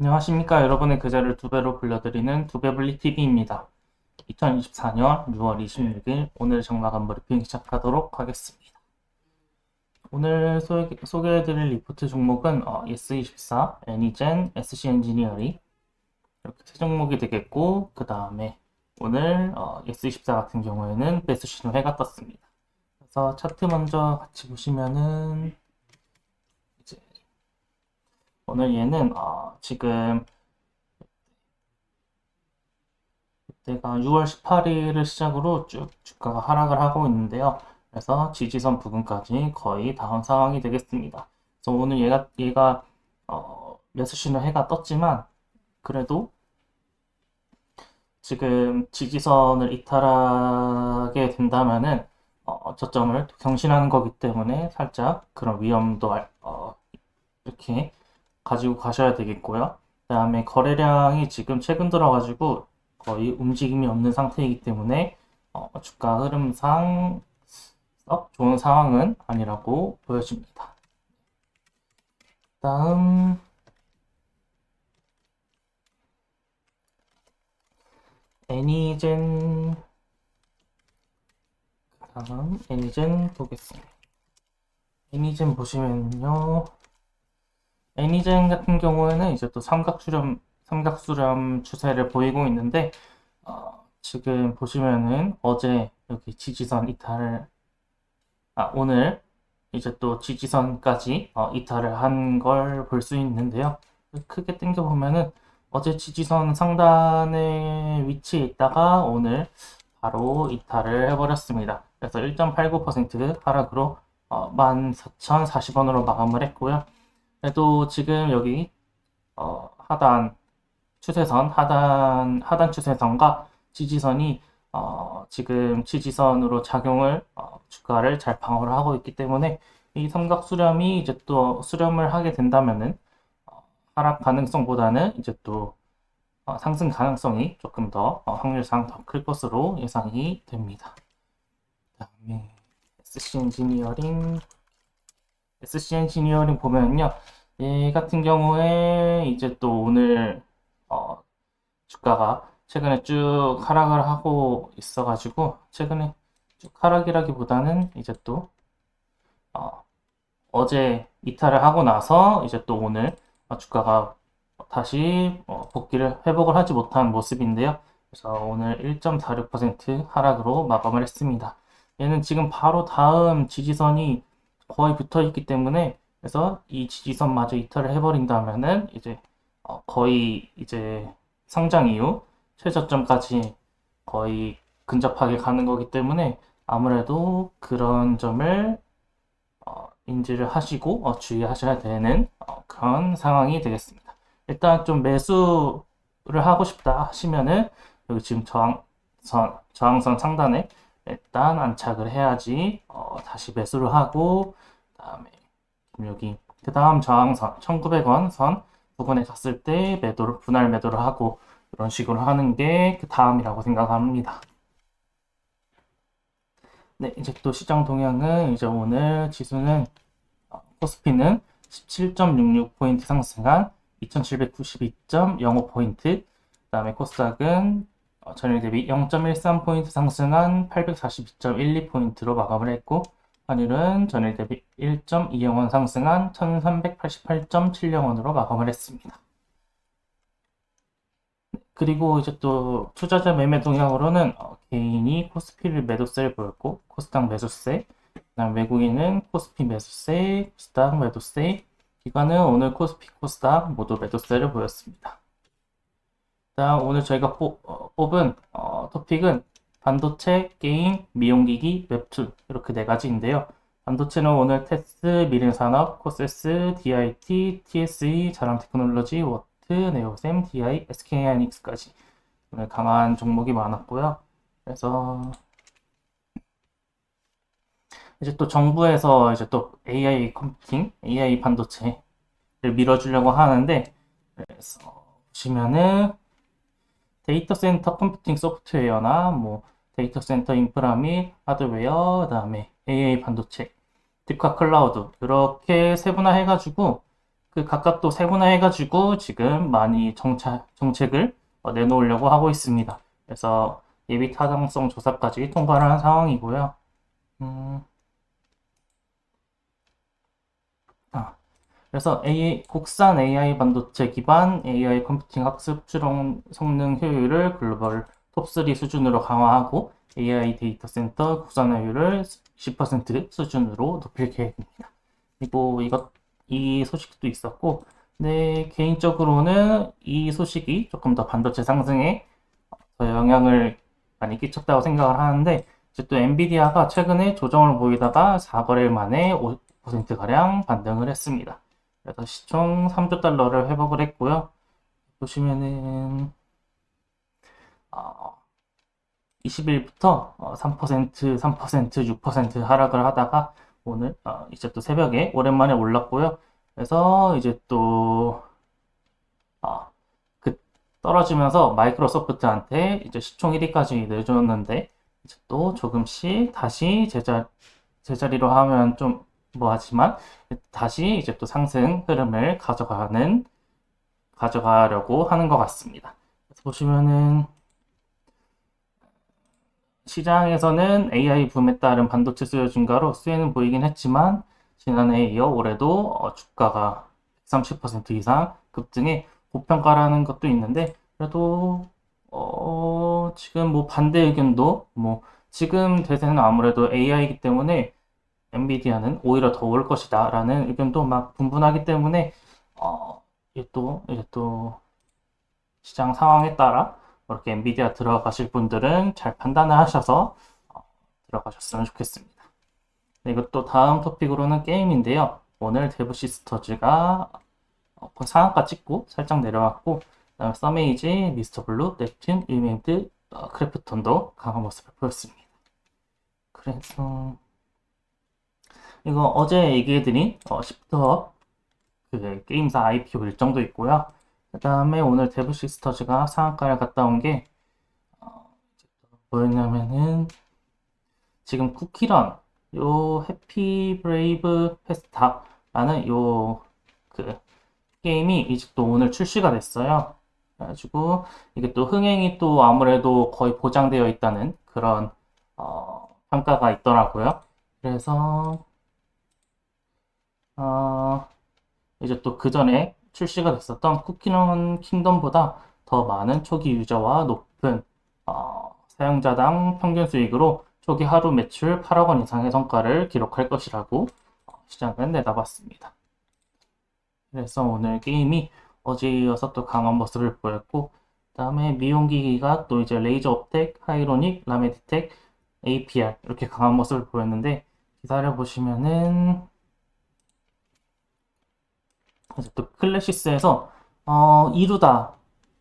안녕하십니까. 여러분의 계좌를 두 배로 불려드리는 두배블리 TV입니다. 2024년 6월 26일 오늘 정마감 브리핑 시작하도록 하겠습니다. 오늘 소개, 소개해드릴 리포트 종목은 어, 예스24, 애니젠, SC 엔지니어링 이렇게 세 종목이 되겠고 그 다음에 오늘 어, 예스24 같은 경우에는 매수 신호해가 떴습니다. 그래서 차트 먼저 같이 보시면은 오늘 얘는 어, 지금 그때가 6월 18일을 시작으로 쭉 주가가 하락을 하고 있는데요. 그래서 지지선 부근까지 거의 닿은 상황이 되겠습니다. 그래서 오늘 얘가 얘가 어, 매수 신호 해가 떴지만 그래도 지금 지지선을 이탈하게 된다면은 어, 저점을 경신하는 거기 때문에 살짝 그런 위험도 알- 어, 이렇게 가지고 가셔야 되겠고요. 그 다음에 거래량이 지금 최근 들어가지고 거의 움직임이 없는 상태이기 때문에 어, 주가 흐름상 썩 좋은 상황은 아니라고 보여집니다. 다음 애니젠 다음 애니젠 보겠습니다. 애니젠 보시면요. 애니젠 같은 경우에는 이제 또 삼각수렴, 삼각수렴 추세를 보이고 있는데, 어, 지금 보시면은 어제 여기 지지선 이탈을, 아, 오늘 이제 또 지지선까지 어, 이탈을 한 걸 볼 수 있는데요. 크게 당겨보면은 어제 지지선 상단에 위치해 있다가 오늘 바로 이탈을 해버렸습니다. 그래서 1.89% 하락으로 어, 14,040원으로 마감을 했고요. 그래도 지금 여기 어, 하단 추세선, 하단 하단 추세선과 지지선이 어, 지금 지지선으로 작용을 어, 주가를 잘 방어를 하고 있기 때문에 이 삼각 수렴이 이제 또 수렴을 하게 된다면은 어, 하락 가능성보다는 이제 또 어, 상승 가능성이 조금 더 어, 확률상 더 클 것으로 예상이 됩니다. 그다음에 SC 엔지니어링 SC 엔지니어링 보면요. 얘 같은 경우에 이제 또 오늘 어, 주가가 최근에 쭉 하락을 하고 있어가지고 최근에 쭉 하락이라기보다는 이제 또 어, 어제 이탈을 하고 나서 이제 또 오늘 어, 주가가 다시 어, 복귀를 회복을 하지 못한 모습인데요. 그래서 오늘 1.46% 하락으로 마감을 했습니다. 얘는 지금 바로 다음 지지선이 거의 붙어 있기 때문에 그래서 이 지지선마저 이탈을 해버린다면은 이제 어, 거의 이제 상장 이후 최저점까지 거의 근접하게 가는 거기 때문에 아무래도 그런 점을 어, 인지를 하시고 어, 주의하셔야 되는 어, 그런 상황이 되겠습니다. 일단 좀 매수를 하고 싶다 하시면은 여기 지금 저항선, 저항선 상단에 일단 안착을 해야지 어, 다시 매수를 하고 그다음에 여기 그 다음 저항선 1900원 선 부근에 갔을 때 매도를 분할 매도를 하고 이런 식으로 하는 게 그 다음이라고 생각합니다. 네, 이제 또 시장 동향은 이제 오늘 지수는 어, 코스피는 17.66포인트 상승한 2792.05포인트 그 다음에 코스닥은 어, 전일 대비 0.13포인트 상승한 842.12포인트로 마감을 했고 환율은 전일 대비 1.20원 상승한 1388.70원으로 마감을 했습니다. 그리고 이제 또 투자자 매매 동향으로는 어, 개인이 코스피를 매도세를 보였고 코스닥 매수세, 그다음 외국인은 코스피 매수세, 코스닥 매도세, 기관은 오늘 코스피, 코스닥 모두 매도세를 보였습니다. 다음 오늘 저희가 뽑, 어, 뽑은 어, 토픽은 반도체, 게임, 미용기기, 웹툰 이렇게 네 가지인데요. 반도체는 오늘 테스, 미래산업, 코세스, DIT, TSE, 자람 테크놀로지, 워트, 네오셈, DI, SK하이닉스까지 오늘 강한 종목이 많았고요. 그래서 이제 또 정부에서 이제 또 AI 컴퓨팅, AI 반도체를 밀어주려고 하는데 그래서 보시면은 데이터 센터 컴퓨팅 소프트웨어나 뭐 데이터 센터 인프라 및 하드웨어, 그다음에 AI 반도체, 딥과 클라우드 이렇게 세분화해 가지고 그 각각 또 세분화해 가지고 지금 많이 정차, 정책을 어, 내놓으려고 하고 있습니다. 그래서 예비 타당성 조사까지 통과를 한 상황이고요. 음, 아, 그래서 AI, 국산 AI 반도체 기반 AI 컴퓨팅 학습 추론 성능 효율을 글로벌 톱3 수준으로 강화하고 AI 데이터 센터 국산화율을 10% 수준으로 높일 계획입니다. 그리고 이것, 이 소식도 있었고, 네, 개인적으로는 이 소식이 조금 더 반도체 상승에 더 영향을 많이 끼쳤다고 생각을 하는데, 이제 또 엔비디아가 최근에 조정을 보이다가 4거래일 만에 5%가량 반등을 했습니다. 그래서 시총 3조 달러를 회복을 했고요. 보시면은, 어, 20일부터 3%, 3%, 6% 하락을 하다가 오늘 어, 이제 또 새벽에 오랜만에 올랐고요. 그래서 이제 또 어, 그 떨어지면서 마이크로소프트한테 이제 시총 1위까지 내줬는데 이제 또 조금씩 다시 제자 제자리로 하면 좀 뭐 하지만 다시 이제 또 상승 흐름을 가져가는 가져가려고 하는 것 같습니다. 보시면은 시장에서는 AI 붐에 따른 반도체 수요 증가로 수혜는 보이긴 했지만 지난해에 이어 올해도 어, 주가가 130% 이상 급등해 고평가라는 것도 있는데 그래도 어, 지금 뭐 반대 의견도 뭐 지금 대세는 아무래도 AI이기 때문에 엔비디아는 오히려 더올 것이다 라는 의견도 막 분분하기 때문에 어, 이게 또 이게 또 시장 상황에 따라 그렇게 엔비디아 들어가실 분들은 잘 판단을 하셔서 어, 들어가셨으면 좋겠습니다. 네, 이것도 다음 토픽으로는 게임인데요. 오늘 데브 시스터즈가 어, 상한가 찍고 살짝 내려왔고 그다음에 서메이지, 미스터 블루, 넵튠, 일메이드, 어, 크래프톤도 강한 모습을 보였습니다. 그래서 이거 어제 얘기해드린 어, 시프터 그 게임사 IPO 일정도 있고요. 그 다음에 오늘 데브 시스터즈가 상한가를 갔다 온 게 어, 뭐였냐면은 지금 쿠키런 요 해피 브레이브 페스타라는 요 그 게임이 또 오늘 출시가 됐어요. 그래가지고 이게 또 흥행이 또 아무래도 거의 보장되어 있다는 그런 어, 평가가 있더라고요. 그래서 어, 이제 또 그 전에 출시가 됐었던 쿠키런 킹덤보다 더 많은 초기 유저와 높은 어, 사용자당 평균 수익으로 초기 하루 매출 8억 원 이상의 성과를 기록할 것이라고 어, 시장은 내다봤습니다. 그래서 오늘 게임이 어제 이어서 또 강한 모습을 보였고 그 다음에 미용기기가 또 이제 레이저 업텍, 하이로닉, 라메디텍, APR 이렇게 강한 모습을 보였는데 기사를 보시면은 그래서 또 클래시스에서 어, 이루다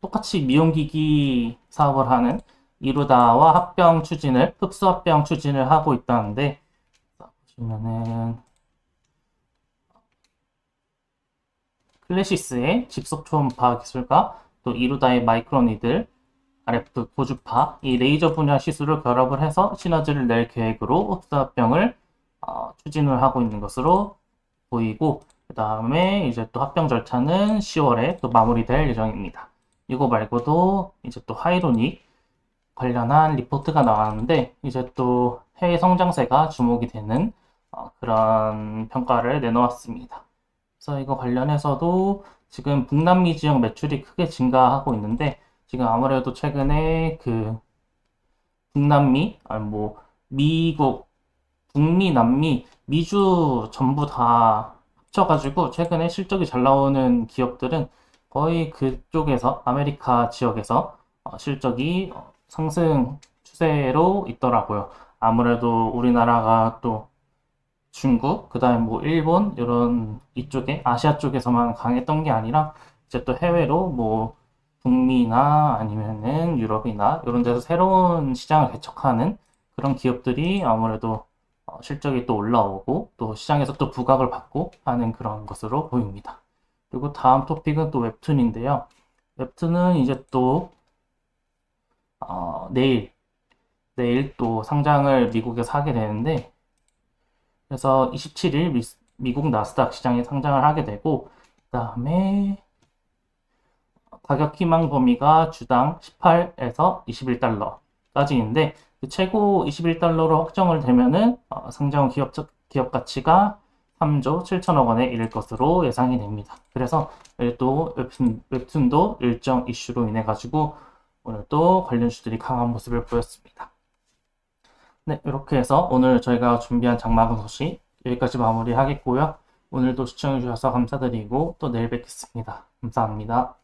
똑같이 미용기기 사업을 하는 이루다와 합병 추진을 흡수 합병 추진을 하고 있다는데 보시면은 클래시스의 집속 초음파 기술과 또 이루다의 마이크로니들 RF 고주파 이 레이저 분야 시술을 결합을 해서 시너지를 낼 계획으로 흡수 합병을 어, 추진을 하고 있는 것으로 보이고 그 다음에 이제 또 합병 절차는 10월에 또 마무리될 예정입니다. 이거 말고도 이제 또 하이로닉 관련한 리포트가 나왔는데 이제 또 해외 성장세가 주목이 되는 어, 그런 평가를 내놓았습니다. 그래서 이거 관련해서도 지금 북남미 지역 매출이 크게 증가하고 있는데 지금 아무래도 최근에 그 북남미, 아니 뭐 미국, 북미, 남미, 미주 전부 다합 쳐가지고 최근에 실적이 잘 나오는 기업들은 거의 그쪽에서 아메리카 지역에서 어, 실적이 어, 상승 추세로 있더라고요. 아무래도 우리나라가 또 중국, 그 다음에 뭐 일본 이런 이쪽에 아시아 쪽에서만 강했던 게 아니라 이제 또 해외로 뭐 북미나 아니면은 유럽이나 이런 데서 새로운 시장을 개척하는 그런 기업들이 아무래도 어, 실적이 또 올라오고 또 시장에서 또 부각을 받고 하는 그런 것으로 보입니다. 그리고 다음 토픽은 또 웹툰인데요. 웹툰은 이제 또 어, 내일 내일 또 상장을 미국에서 하게 되는데 그래서 27일 미, 국 나스닥 시장에 상장을 하게 되고 그 다음에 가격 희망 범위가 주당 18에서 21달러 까지인데 그 최고 21달러로 확정을 되면은 어, 상장 기업 기업 가치가 3조 7천억 원에 이를 것으로 예상이 됩니다. 그래서 또 웹툰, 웹툰도 일정 이슈로 인해 가지고 오늘 또 관련 주들이 강한 모습을 보였습니다. 네, 이렇게 해서 오늘 저희가 준비한 장마군 소식 여기까지 마무리하겠고요. 오늘도 시청해 주셔서 감사드리고 또 내일 뵙겠습니다. 감사합니다.